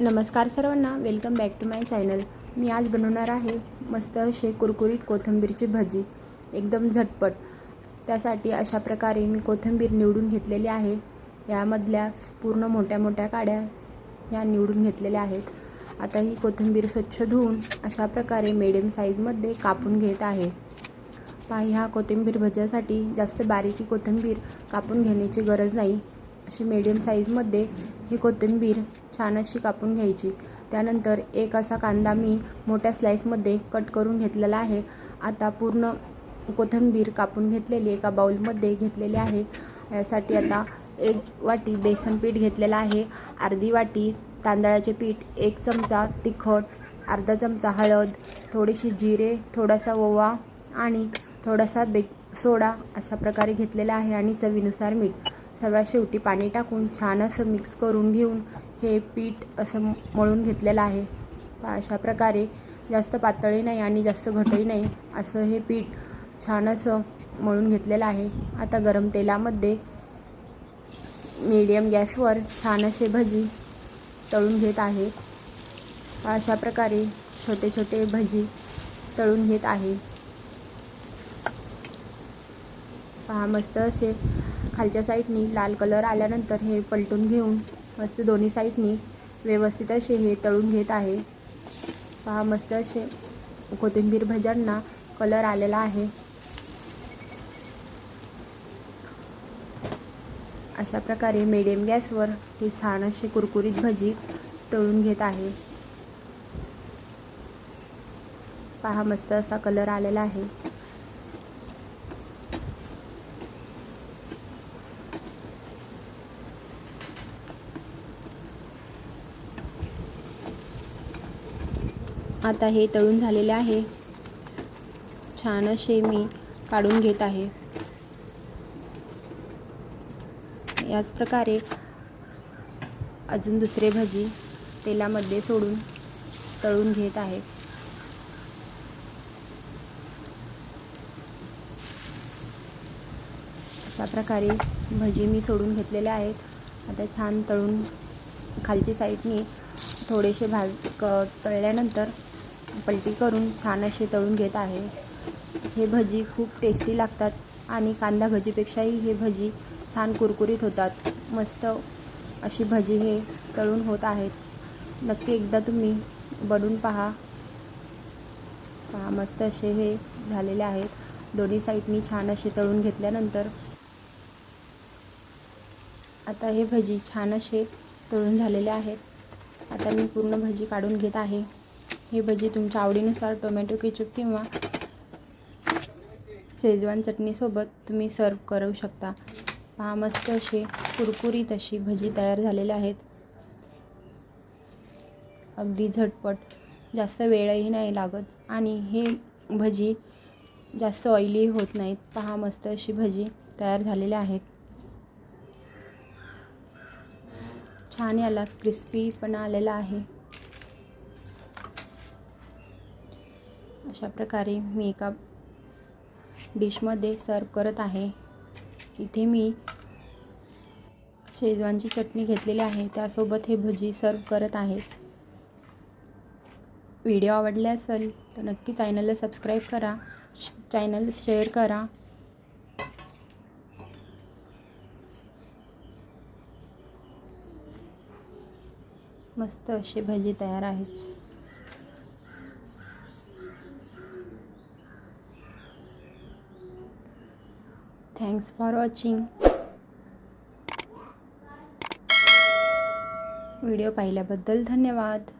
नमस्कार सर्वांना welcome back to my channel मी आज बनवणार आहे मस्त असे कुरकुरीत कोथिंबीरची भजी. एकदम झटपट. त्यासाठी अशा प्रकारे मी कोथिंबीर निवडून घेतलेली आहे. यामधल्या पूर्ण मोठ्या मोठ्या काड्या ह्या निवडून घेतलेल्या आहेत. आता ही कोथिंबीर स्वच्छ धुवून अशा प्रकारे मिडियम साईजमध्ये कापून घेत आहे. पहा ह्या कोथिंबीर भज्यासाठी जास्त बारीकी कोथिंबीर कापून घेण्याची गरज नाही. अशी मीडियम साईजमध्ये ही कोथिंबीर छान अशी कापून घ्यायची. त्यानंतर एक असा कांदा मी मोठ्या स्लाईसमध्ये कट करून घेतलेला आहे. आता पूर्ण कोथिंबीर कापून घेतलेली एका बाउलमध्ये घेतलेली आहे. यासाठी आता एक वाटी बेसन पीठ घेतलेलं आहे. अर्धी वाटी तांदळाचे पीठ एक चमचा तिखट अर्धा चमचा हळद थोडीशी जिरे थोडासा ओवा आणि थोडासा बेक सोडा अशा प्रकारे घेतलेला आहे आणि चवीनुसार मीठ. सर्वात शेवटी पाणी टाकून छान असं मिक्स करून घेऊन हे पीठ असं मळून घेतलेलं आहे. अशा प्रकारे जास्त पातळी नाही आणि जास्त घटही नाही असं हे पीठ छान असं मळून घेतलेलं आहे. आता गरम तेलामध्ये मीडियम गॅसवर छान असे भजी तळून घेत आहे. अशा प्रकारे छोटे छोटे भजी तळून घेत आहे. पहा मस्त असे खालच्या साईडनी लाल कलर आल्यानंतर हे पलटून घेऊन मस्त दोन्ही साईडनी व्यवस्थित असे हे तळून घेत आहे. पहा मस्त असे कोथिंबीर भज्यांना कलर आलेला आहे. अशा प्रकारे मिडियम गॅसवर ही छान अशी कुरकुरीत भजी तळून घेत आहे. पहा मस्त असा कलर आलेला आहे. आता हे तळून झालेले आहे. छान असे मी काढून घेत आहे. याच प्रकारे अजून दुसरे भजी तेलामध्ये सोडून तळून घेत आहे. अशा प्रकारे भजी मी सोडून घेतलेल्या आहेत. आता छान तळून खालची साईडनी थोडेसे भाज क तळल्यानंतर पलटी करून छान असे तळून घेत आहे. हे भजी खूप टेस्टी लागतात आणि कांदा भजीपेक्षाही हे भजी छान कुरकुरीत होतात. मस्त अशी भजी हे तळून होत आहेत. नक्की एकदा तुम्ही बनवून पहा. पहा मस्त असे हे झालेले आहेत. दोन्ही साईडनी छान असे तळून घेतल्यानंतर आता हे भजी छान असे तळून झालेले आहेत. आता मी पूर्ण भजी काढून घेत आहे. ही भजी तुमच्या आवडीनुसार टोमॅटो केचप किंवा शेजवान चटणीसोबत तुम्ही सर्व करू शकता. पहा मस्त असे कुरकुरीत अशी भजी तयार झालेले आहेत. अगदी झटपट. जास्त वेळही नाही लागत आणि हे भजी जास्त ऑइली होत नाहीत. पहा मस्त अशी भजी तयार झालेल्या आहेत. छान याला क्रिस्पी पण आलेला आहे. अशा प्रकारे मी एका डिशमध्ये सर्व करत आहे. इथे मी शेजवानची चटणी घेतलेली आहे. त्यासोबत हे भजी सर्व करत आहे. व्हिडिओ आवडले असेल तर नक्की चॅनलला सबस्क्राईब करा. चॅनल शेअर करा. मस्त असे भजी तयार आहेत. थँक्स फॉर वॉचिंग व्हिडिओ पाहिल्याबद्दल धन्यवाद.